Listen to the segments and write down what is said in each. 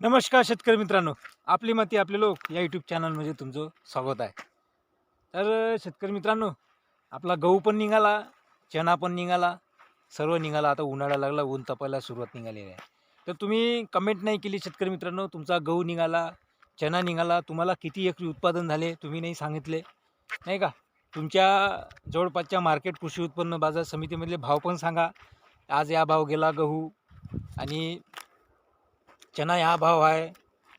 नमस्कार शेतकरी मित्रांनो. आपली माती आपले लोक या यूट्यूब चॅनलमध्ये तुमचं स्वागत आहे. तर शेतकरी मित्रांनो आपला गहू पण निघाला चणा पण निघाला सर्व निघाला. आता उन्हाळा लागला ऊन तपायला सुरुवात निघालेली आहे. तर तुम्ही कमेंट नाही केली शेतकरी मित्रांनो तुमचा गहू निघाला चणा निघाला तुम्हाला किती एकरी उत्पादन झाले तुम्ही नाही सांगितले नाही का? तुमच्या जवळपासच्या मार्केट कृषी उत्पन्न बाजार समितीमधले भाव पण सांगा. आज या भाव गेला गहू आणि चना हा भाव आहे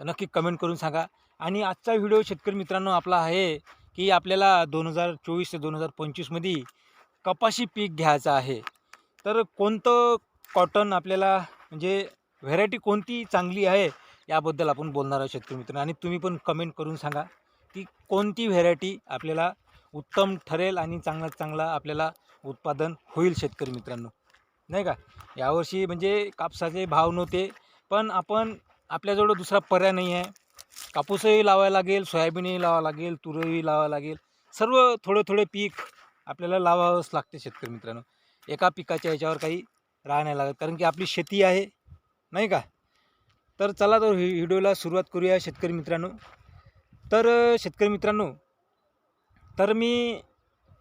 तर नक्की कमेंट करून सांगा. आणि आजचा व्हिडिओ शेतकरी मित्रांनो आपला आहे की आपल्याला दोन हजार चोवीस ते दोन हजार पंचवीसमध्ये कपाशी पीक घ्यायचं आहे. तर कोणतं कॉटन आपल्याला म्हणजे व्हेरायटी कोणती चांगली आहे याबद्दल आपण बोलणार आहोत शेतकरी मित्रांनो. आणि तुम्ही पण कमेंट करून सांगा की कोणती व्हेरायटी आपल्याला उत्तम ठरेल आणि चांगला चांगला आपल्याला उत्पादन होईल शेतकरी मित्रांनो. नाही का? यावर्षी म्हणजे कापसाचे भाव नव्हते पण आपण आपल्याजवळ दुसरा पर्याय नाही आहे. कापूसही लावायला लागेल सोयाबीनही लावावं लागेल तुरही लावावं लागेल. सर्व थोडे थोडे पीक आपल्याला लावावंच लागते शेतकरी मित्रांनो. एका पिकाच्या याच्यावर काही राह नाही लागत. कारण की आपली शेती आहे नाही का? तर चला तर व्हिडिओला सुरुवात करूया शेतकरी मित्रांनो. तर शेतकरी मित्रांनो तर मी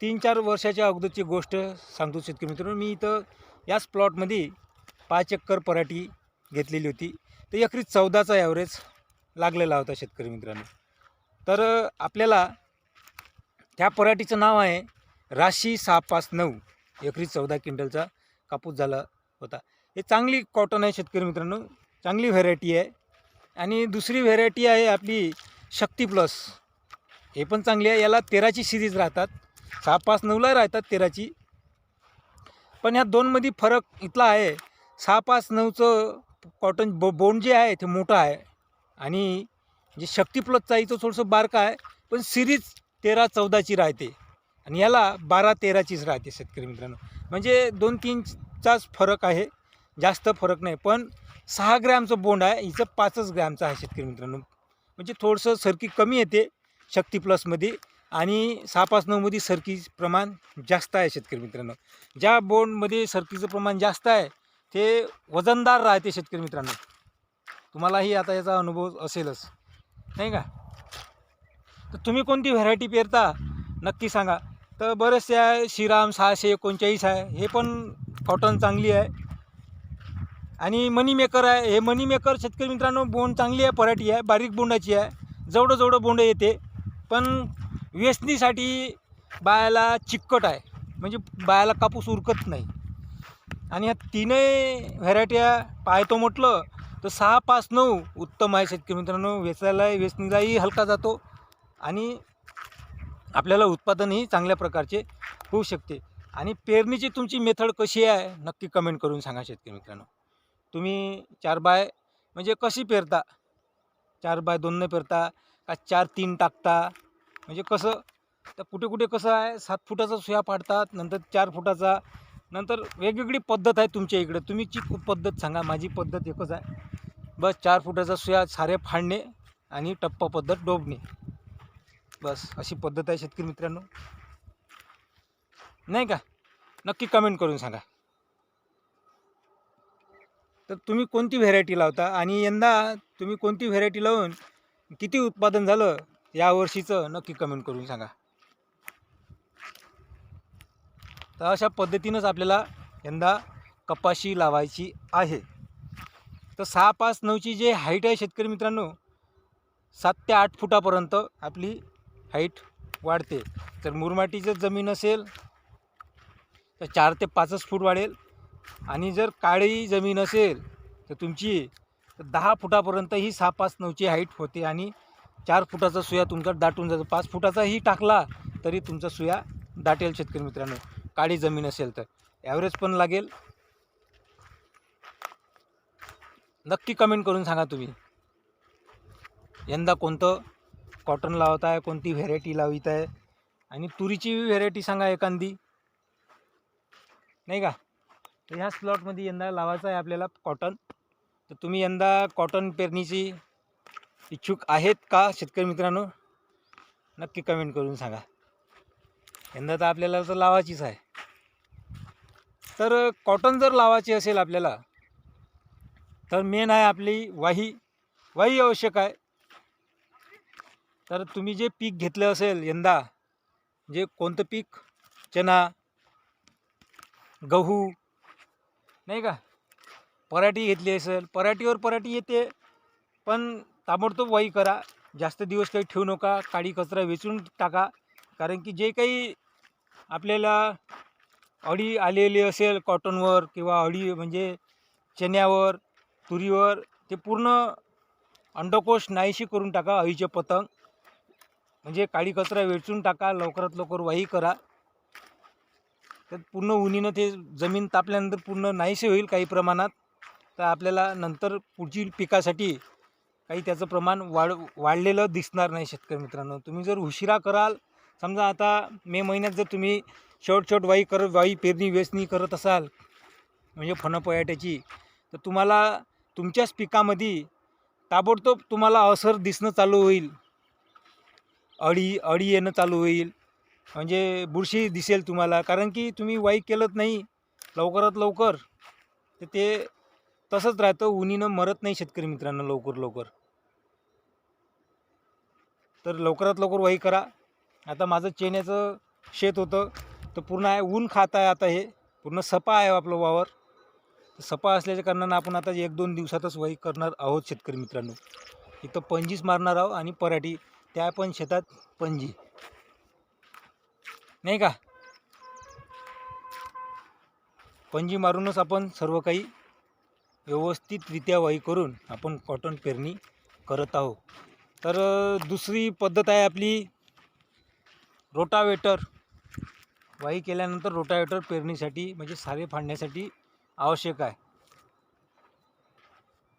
तीन चार वर्षाच्या अगोदरची गोष्ट सांगतो शेतकरी मित्रांनो. मी इथं याच प्लॉटमध्ये पाच एकर पराठी घेतलेली होती. तर एकरी चौदाचा ॲव्हरेज लागलेला होता शेतकरी मित्रांनो. तर आपल्याला त्या पराठीचं नाव आहे राशी सहा पाच नऊ. एकरी चौदा क्विंटलचा कापूस झाला होता. हे चांगली कॉटन आहे शेतकरी मित्रांनो. चांगली व्हेरायटी आहे. आणि दुसरी व्हेरायटी आहे आपली शक्ती प्लस हे पण चांगली आहे. याला तेराची सिरीज राहतात. सहा पाच नऊला राहतात तेराची. पण ह्या दोनमध्ये फरक इथला आहे. सहा पाच नऊचं कॉटन बो बोंड जे आहे ते मोठं आहे. आणि जे शक्ती प्लसचा तो थोडंसं बारका आहे पण सिरीज तेरा चौदाची राहते. आणि याला बारा तेराचीच राहते शेतकरी मित्रांनो. म्हणजे दोन तीनचाच फरक आहे जास्त फरक नाही पण सहा ग्रॅमचं बोंड आहे हिचं पाचच ग्रॅमचं आहे शेतकरी मित्रांनो. म्हणजे थोडंसं सरकी कमी येते शक्ती प्लसमध्ये आणि सहा पाच नऊमध्ये सरकी प्रमाण जास्त आहे शेतकरी मित्रांनो. ज्या बोंडमध्ये सरकीचं प्रमाण जास्त आहे ते वजनदार राहते शेतकरी मित्रांनो. तुम्हालाही आता याचा अनुभव असेलच. नाही का? तर तुम्ही कोणती व्हरायटी पेरता? नक्की सांगा. तर बरेचसे आहे श्रीराम सहाशे एकोणचाळीस आहे. हे पण कॉटन चांगली आहे. आणि मनी मेकर आहे. हे मनी मेकर शेतकरी मित्रांनो बोंड चांगली आहे पराठी आहे बारीक बोंडाची आहे. जवळं जवळं बोंड येते. पण वेचणीसाठी बायाला चिकट आहे. म्हणजे बायाला कापूस उरकत नाही. आणि ह्या तीनही व्हरायट्या पाहतो म्हटलं तर सहा पाच नऊ उत्तम आहे शेतकरी मित्रांनो. वेचायलाही वेचणीलाही हलका जातो आणि आपल्याला उत्पादनही चांगल्या प्रकारचे होऊ शकते. आणि पेरणीची तुमची मेथड कशी आहे नक्की कमेंट करून सांगा शेतकरी मित्रांनो. तुम्ही चार बाय म्हणजे कशी पेरता? चार बाय दोनने पेरता का चार तीन टाकता? म्हणजे कसं? तर कुठे कुठे कसं आहे सात फुटाचा सुया पाडतात नंतर चार फुटाचा नंतर वेगवेगळी पद्धत आहे तुमच्या इकडे. तुम्हीची पद्धत सांगा. माझी पद्धत एकच आहे. बस चार फुटाचा सुया सारे फाडणे आणि टप्पा पद्धत डोबणे. बस अशी पद्धत आहे शेतकरी मित्रांनो. नाही का? नक्की कमेंट करून सांगा. तर तुम्ही कोणती व्हेरायटी लावता? आणि यंदा तुम्ही कोणती व्हेरायटी लावून किती उत्पादन झालं? यावर्षीचं नक्की कमेंट करून सांगा. तर अशा पद्धतीनंच आपल्याला यंदा कपाशी लावायची आहे. तर सहा पाच नऊची जे हाईट आहे शेतकरी मित्रांनो सात ते आठ फुटापर्यंत आपली हाईट वाढते. तर मुरमाटीचं जमीन असेल तर चार ते पाचच फूट वाढेल. आणि जर काळी जमीन असेल तर तुमची तर दहा फुटापर्यंत ही सहा पाच नऊची हाईट होते आणि चार फुटाचा सुया तुमचा दाटून जातो. पाच फुटाचाही टाकला तरी तुमचा सुया दाटेल शेतकरी मित्रांनो. काळी जमीन असेल तर. ॲव्हरेज पण लागेल. नक्की कमेंट करून सांगा तुम्ही. यंदा कोणतं कॉटन लावत आहे कोणती व्हेरायटी लावित आहे आणि तुरीची व्हेरायटी सांगा एखादी. नाही का? तर ह्या स्लॉटमध्ये यंदा लावायचं आहे आपल्याला कॉटन तर तुम्ही यंदा कॉटन पेरणीची इच्छुक आहेत का? शेतकरी मित्रांनो नक्की कमेंट करून सांगा. यंदा तर आपल्याला तर लावायचीच आहे. तर कॉटन जर लावायची असेल आपल्याला तर मेन आहे आपली वाही. वाई आवश्यक आहे. तर तुम्ही जे पीक घेतलं असेल यंदा जे कोणतं पीक? चना गहू नाही का? पराठी घेतली असेल पराठीवर पराठी येते पण ताबडतोब वाई करा. जास्त दिवस काही ठेवू नका काडी कचरा वेचून टाका. कारण की जे काही आपल्याला अळी आलेली असेल कॉटनवर किंवा अळी म्हणजे चण्यावर तुरीवर ते पूर्ण अंडकोश नाहीशी करून टाका अळीचे पतंग. म्हणजे काळी कचरा वेचून टाका लवकरात लवकर वाही करा. तर पूर्ण उन्हीनं ते जमीन तापल्यानंतर पूर्ण नाहीसे होईल काही प्रमाणात. तर आपल्याला नंतर पुढची पिकासाठी काही त्याचं प्रमाण वाढ वाढलेलं दिसणार नाही शेतकरी मित्रांनो. तुम्ही जर उशिरा कराल समजा आता मे महिन्यात जर तुम्ही शेवट शेवट वाई कर वाई पेरणी वेचणी करत असाल म्हणजे फणं पयाट्याची तर तुम्हाला तुमच्याच पिकामध्ये ताबडतोब तुम्हाला असर दिसणं चालू होईल. अळी अळी येणं चालू होईल. म्हणजे बुरशी दिसेल तुम्हाला. कारण की तुम्ही वाई केलंच नाही लवकरात लवकर तर ते तसंच राहतं. उन्हीनं मरत नाही शेतकरी मित्रांनो लवकर लवकर. तर लवकरात लवकर वाई करा. आता माझं चेन्याचं शेत होतं तर पूर्ण आहे ऊन खात आहे आता हे. पूर्ण सपा आहे आपलं वावर. तर सपा असल्याच्या कारणानं आपण आता एक दोन दिवसातच वाई करणार आहोत शेतकरी मित्रांनो. इथं पंजीच मारणार आहोत आणि पराठी. त्या पण शेतात पंजी नाही का? पंजी मारूनच आपण सर्व काही व्यवस्थितरित्या वाई करून आपण कॉटन पेरणी करत आहोत. तर दुसरी पद्धत आहे आपली रोटावेटर. वाई केल्यानंतर रोटावेटर पेरणीसाठी म्हणजे सारे फाडण्यासाठी आवश्यक आहे.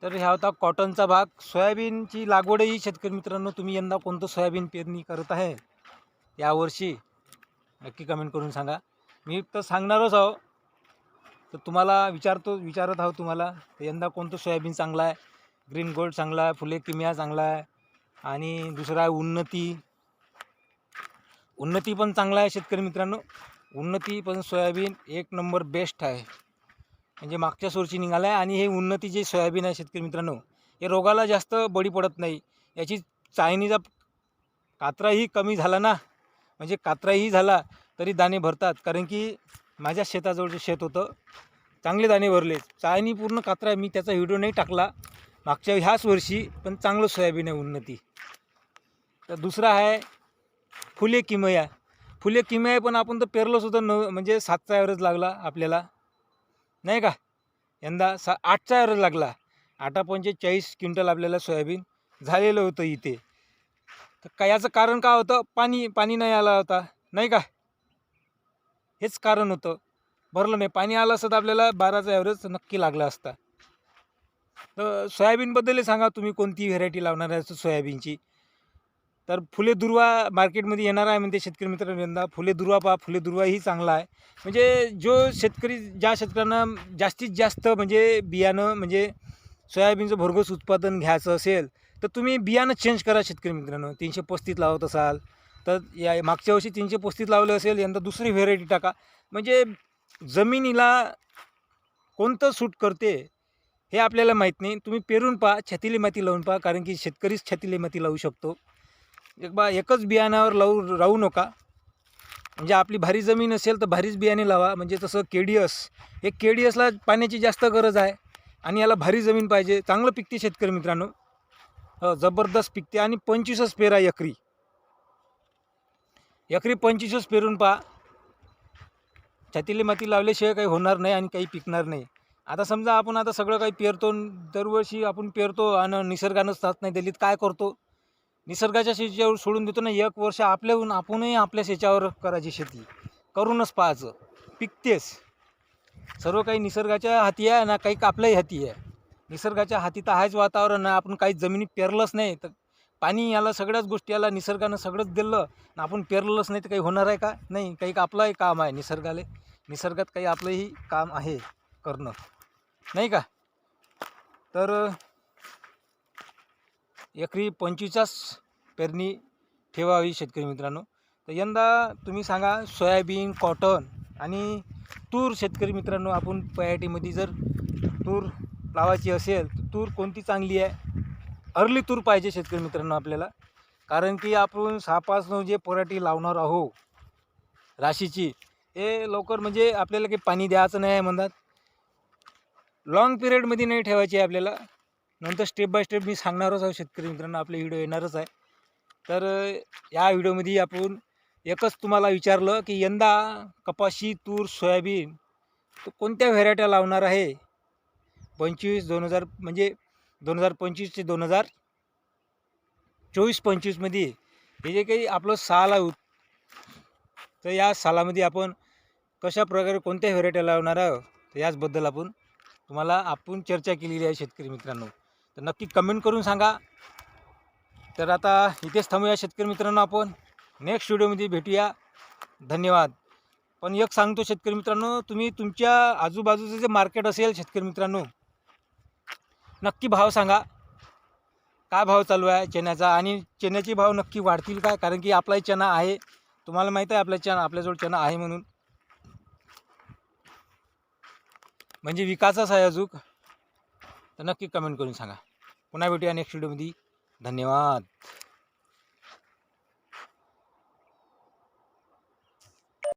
तर ह्या होता कॉटनचा भाग. सोयाबीनची लागवडही शेतकरी मित्रांनो तुम्ही यंदा कोणतं सोयाबीन पेरणी करत आहे यावर्षी नक्की कमेंट करून सांगा. मी तर सांगणारच आहो. तर तुम्हाला विचारतो विचारत आहो तुम्हाला तर यंदा कोणतं सोयाबीन चांगला आहे? ग्रीन गोल्ड चांगला आहे फुले किमिया चांगला आहे आणि दुसरा आहे उन्नती. उन्नती पण चांगला आहे शेतकरी मित्रांनो. उन्नती पण सोयाबीन एक नंबर बेस्ट आहे. म्हणजे मागच्या सोरची निघाला आहे आणि हे उन्नती जे सोयाबीन आहे शेतकरी मित्रांनो हे रोगाला जास्त बळी पडत नाही. याची चायनीचा कात्राही कमी झाला ना. म्हणजे कात्राही झाला तरी दाणे भरतात. कारण की माझ्या शेताजवळचं शेत होतं चांगले दाणे भरले. चायनी पूर्ण कात्रा मी त्याचा व्हिडिओ नाही टाकला. मागच्या ह्याच वर्षी पण चांगलं सोयाबीन आहे उन्नती. तर दुसरा आहे फुले किमया. फुले किमया पण आपण तर पेरलोसुद्धा न म्हणजे सातचा ॲव्हरेज लागला आपल्याला. नाही का? यंदा सा आठचा ॲव्हरेज लागला. आठा पंचेचाळीस क्विंटल आपल्याला सोयाबीन झालेलं होतं इथे. तर का याचं कारण का होतं? पाणी पाणी नाही आला होता. नाही का? हेच कारण होतं. भरलं नाही. पाणी आलं असतं तर आपल्याला बाराचा ॲव्हरेज नक्की लागला असता. तर सोयाबीनबद्दलही सांगा तुम्ही कोणती व्हेरायटी लावणार आहे सोयाबीनची. तर फुले दुर्वा मार्केटमध्ये येणार आहे म्हणते शेतकरी मित्रांनो यंदा. फुले दुर्वा पहा फुले दुर्वाही चांगला आहे. म्हणजे जो शेतकरी ज्या शेतकऱ्यांना जास्तीत जास्त म्हणजे बियाणं म्हणजे सोयाबीनचं भरघोस उत्पादन घ्यायचं असेल तर तुम्ही बियाणं चेंज करा शेतकरी मित्रांनो. तीनशे पस्तीस लावत असाल तर या मागच्या वर्षी तीनशे पस्तीस लावलं असेल यंदा दुसरी व्हेरायटी टाका. म्हणजे जमिनीला कोणतं सूट करते हे आपल्याला माहीत नाही. तुम्ही पेरून पहा छातीली माती लावून पहा कारण की शेतकरीच छातीली माती लावू शकतो. एक बा एकच बियाण्यावर लावू राहू नका. म्हणजे आपली भारी जमीन असेल तर भारीच बियाणे लावा. म्हणजे तसं केडीएस. हे केडीएसला पाण्याची जास्त गरज आहे आणि याला भारी जमीन पाहिजे. चांगलं पिकते शेतकरी मित्रांनो. हो जबरदस्त पिकते आणि पंचवीसच पेरा एकरी. एकरी पंचवीसच पेरून पहा. छातीले माती लावल्याशिवाय काही होणार नाही आणि काही पिकणार नाही. आता समजा आपण आता सगळं काही पेरतो दरवर्षी आपण पेरतो आणि निसर्गानं साथ नाही दिलीत काय करतो? निसर्गाच्या शेच्यावर सोडून देतो ना एक वर्ष आपल्याहून आपणही आपल्या शेच्यावर करायची शेती. करूनच पाहायचं. पिकतेच. सर्व काही निसर्गाच्या हाती आहे ना काही आपल्याही हाती आहे. निसर्गाच्या हाती तर आहेच वातावरण आहे आपण काही जमिनी पेरलंच नाही तर पाणी याला सगळ्याच गोष्टी याला निसर्गानं सगळंच दिलं आणि आपण पेरलंच नाही तर काही होणार आहे का? नाही काही आपलंही काम आहे निसर्गाले. निसर्गात काही आपलंही काम आहे करणं. नाही का? तर एकरी पंचवीसच पेरणी ठेवावी शेतकरी मित्रांनो. तर यंदा तुम्ही सांगा सोयाबीन कॉटन आणि तूर शेतकरी मित्रांनो आपण पयाटीमध्ये जर तूर लावायची असेल तर तूर कोणती चांगली आहे? अर्ली तूर पाहिजे शेतकरी मित्रांनो आपल्याला. कारण की आपण सहा पाच नऊ जे पराठी लावणार आहो राशीची हे लवकर म्हणजे आपल्याला काही पाणी द्यायचं नाही आहे म्हणतात लाँग पिरियडमध्ये नाही ठेवायची आहे आपल्याला. नंतर स्टेप बाय स्टेप मी सांगणारच आहोत शेतकरी मित्रांनो आपले व्हिडिओ येणारच आहे. तर या व्हिडिओमध्ये आपण एकच तुम्हाला विचारलं की यंदा कपाशी तूर सोयाबीन तो कोणत्या व्हेरायट्या लावणार आहे? पंचवीस दोन हजार म्हणजे दोन हजार पंचवीस ते दोन हजार चोवीस पंचवीसमध्ये हे जे काही आपलं साल आहे तर या सालामध्ये आपण कशा प्रकारे कोणत्या व्हेरायट्या लावणार आहोत? तर याचबद्दल आपण तुम्हाला आपण चर्चा केलेली आहे शेतकरी मित्रांनो. तर नक्की कमेंट करून सांगा. तर आता इथेच थांबूया शेतकरी मित्रांनो आपण. नेक्स्ट व्हिडिओमध्ये भेटूया. धन्यवाद. पण एक सांगतो शेतकरी मित्रांनो तुम्ही तुमच्या आजूबाजूचं जे मार्केट असेल शेतकरी मित्रांनो नक्की भाव सांगा. काय भाव चालू आहे चण्याचा? आणि चण्याचे भाव नक्की वाढतील काय? कारण की आपलाही चणा आहे. तुम्हाला माहीत आहे आपला चणा आपल्याजवळ चणा आहे म्हणून. म्हणजे विकासच आहे अजून. तर नक्की कमेंट करून सांगा. पुन्हा भेटूया नेक्स्ट व्हिडिओमध्ये धन्यवाद.